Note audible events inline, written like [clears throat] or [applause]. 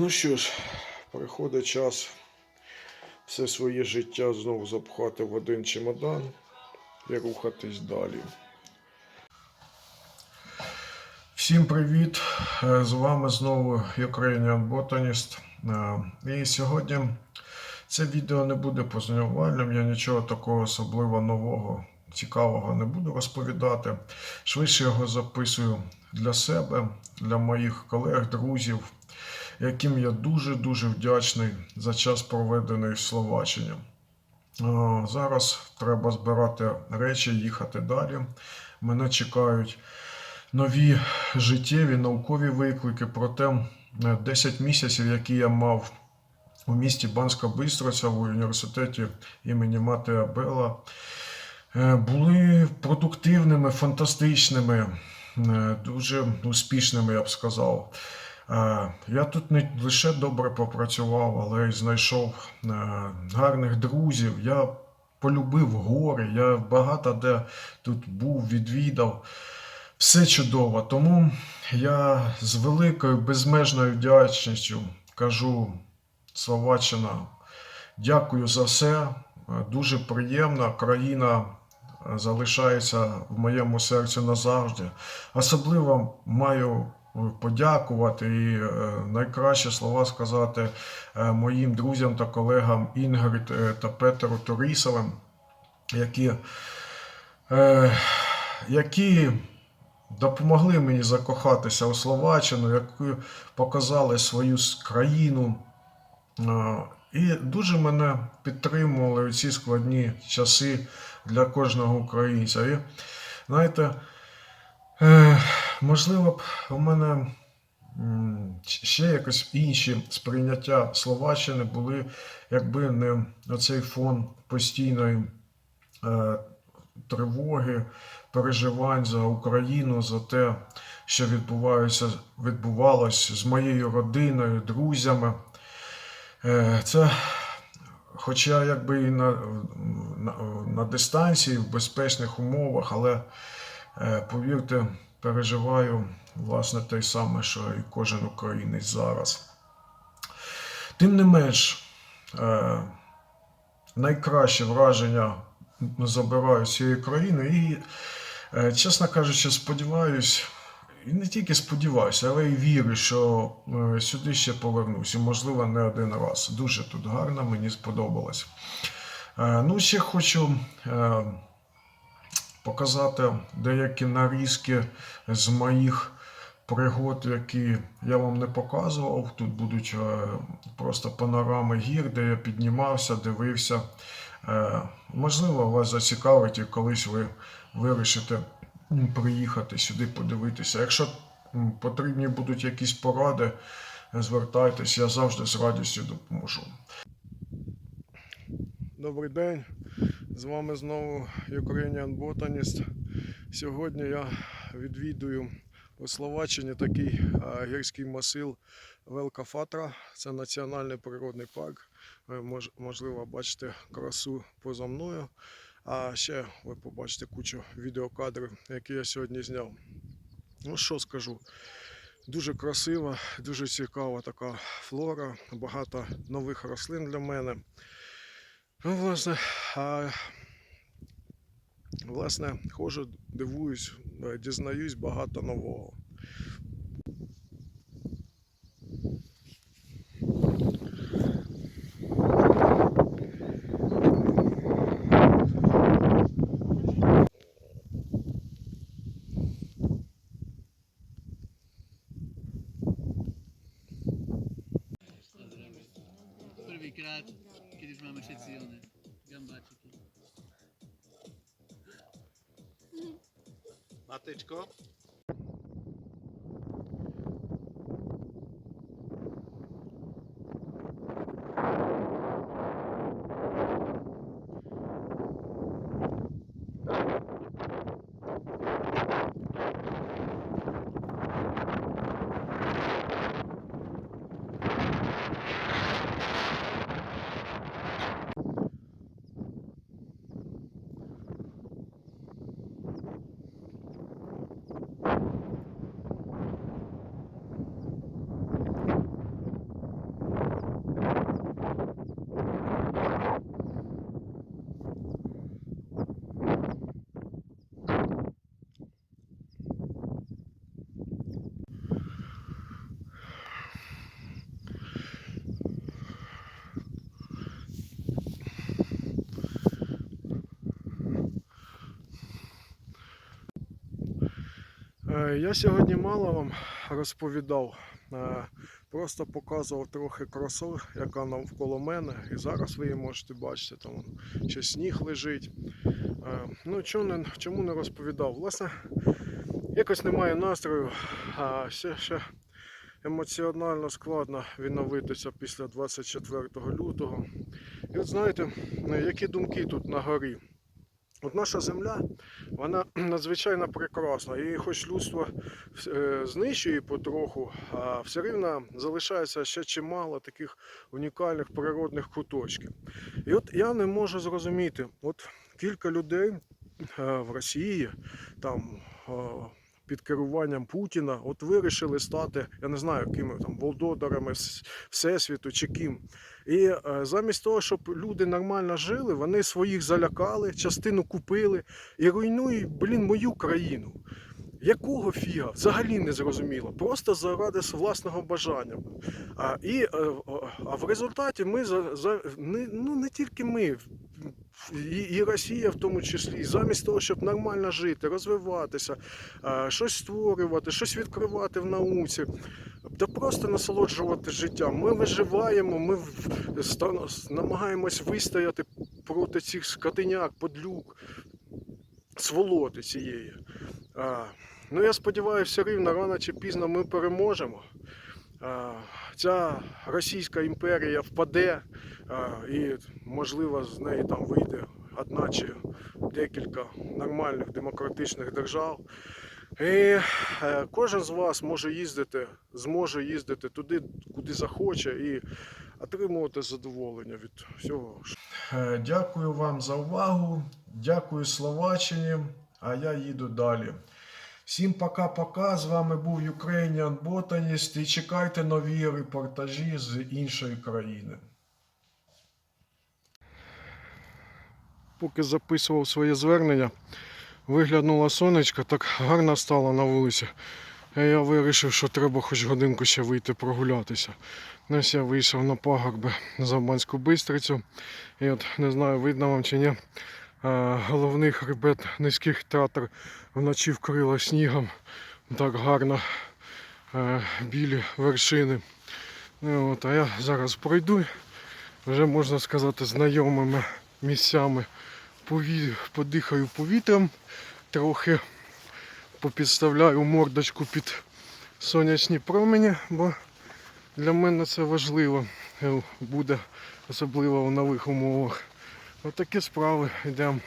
Ну що ж, приходить час все своє життя знову запхати в один чемодан і рухатись далі. Всім привіт! Е, З вами знову Ukrainian Botanist. Е, І сьогодні це відео не буде познавальним, я нічого такого особливо нового, цікавого не буду розповідати. Швидше його записую для себе, для моїх колег, друзів, яким я дуже-дуже вдячний за час проведений в Словаччині. Е, Зараз треба збирати речі, їхати далі. Мене чекають нові життєві наукові виклики. Проте е, 10 місяців, які я мав у місті Банська Бистриця в університеті імені Матея Бела, е, були продуктивними, фантастичними, е, дуже успішними, я б сказав. Е, Я тут не лише добре попрацював, але й знайшов е, гарних друзів. Я полюбив гори, я багато де тут був, відвідав. Все чудово. Тому я з великою безмежною вдячністю кажу Словаччина, дякую за все. Е, Дуже приємно. Країна залишається в моєму серці назавжди. Особливо маю подякувати і е, найкращі слова сказати е, моїм друзям та колегам Інгрид е, та Петеру Турісовим, які, які допомогли мені закохатися у Словаччину, які показали свою країну. І дуже мене підтримували у ці складні часи для кожного українця. І знаєте, можливо б у мене ще якось інші сприйняття Словаччини були, якби не оцей фон постійної е, тривоги, переживань за Україну, за те, що відбувається, відбувалось з моєю родиною, друзями. Е, Це, хоча якби і на, на, на дистанції, в безпечних умовах, але е, повірте, переживаю власне те саме, що і кожен українець зараз. Тим не менш, е, найкраще враження забираю з цієї країни і, е, чесно кажучи, сподіваюсь, і не тільки сподіваюся, але й вірю, що е, сюди ще повернусь, і, можливо, не один раз. Дуже тут гарно, мені сподобалось. Ну, ще хочу показати деякі нарізки з моїх пригод, які я вам не показував. Тут будуть е, просто панорами гір, де я піднімався, дивився. Е, Можливо, вас зацікавить і колись ви вирішите приїхати сюди подивитися. Якщо потрібні будуть якісь поради, звертайтесь, я завжди з радістю допоможу. Добрий день. З вами знову Ukrainian Botanist. Сьогодні я відвідую у Словаччині такий гірський масив Велка Фатра. Це національний природний парк. Ви можливо бачите красу поза мною. А ще ви побачите кучу відеокадрів, які я сьогодні зняв. Ну що скажу? Дуже красива, дуже цікава така флора, багато нових рослин для мене. Ну, власне, а, власне, хожу, дивуюсь, е, дізнаюсь багато нового. Matečko, Я сьогодні мало вам розповідав, е, просто показував трохи красу, яка навколо мене. І зараз ви її можете бачити, там ще сніг лежить. Е, Ну, чому не, розповідав? Власне, якось немає настрою, а ще, ще емоціонально складно відновитися після 24 лютого. І от знаєте, е, які думки тут на горі? От наша земля, вона [clears throat] надзвичайно прекрасна. І хоч людство е, знищує потроху, а все рівно залишається ще чимало таких унікальних природних куточків. І от я не можу зрозуміти, от кілька людей е, в Росії там. Е, Під керуванням Путіна, от вирішили стати, я не знаю, ким там волдодарами вс- Всесвіту чи ким. І е, замість того, щоб люди нормально жили, вони своїх залякали, частину купили і руйнують, блін, мою країну. Якого фіга? Взагалі не зрозуміло. Просто заради власного бажання. А, і, е, о, а в результаті ми за, за не, ну не тільки ми, і, і Росія в тому числі, замість того, щоб нормально жити, розвиватися, щось створювати, щось відкривати в науці, та просто насолоджувати життям. Ми виживаємо, ми намагаємось вистояти проти цих скотиняк, подлюк, сволоти цієї. Ну я сподіваюся, все рівно рано чи пізно ми переможемо. Ця Російська імперія впаде, і, можливо, з неї там вийде одна чи декілька нормальних демократичних держав. І е, кожен з вас може їздити, зможе їздити туди, куди захоче, і отримувати задоволення від всього. Е, Дякую вам за увагу. Дякую Словаччині. А я їду далі. Всім пока-пока. З вами був Ukrainian Botanist і чекайте нові репортажі з іншої країни. Поки записував своє звернення, виглянула сонечко, так гарно стало на вулиці. Я вирішив, що треба хоч годинку ще вийти прогулятися. Ось я вийшов на пагорби за Банську Бистрицю. І от не знаю, видно вам чи ні. Е, Головний хребет низьких татар вночі вкрило снігом. Так гарно е, білі вершини. Ну, от, а я зараз пройду, вже можна сказати, знайомими місцями подихаю повітрям трохи попідставляю мордочку під сонячні промені, бо для мене це важливо е, буде, особливо в нових умовах. Отакі справи йдемо.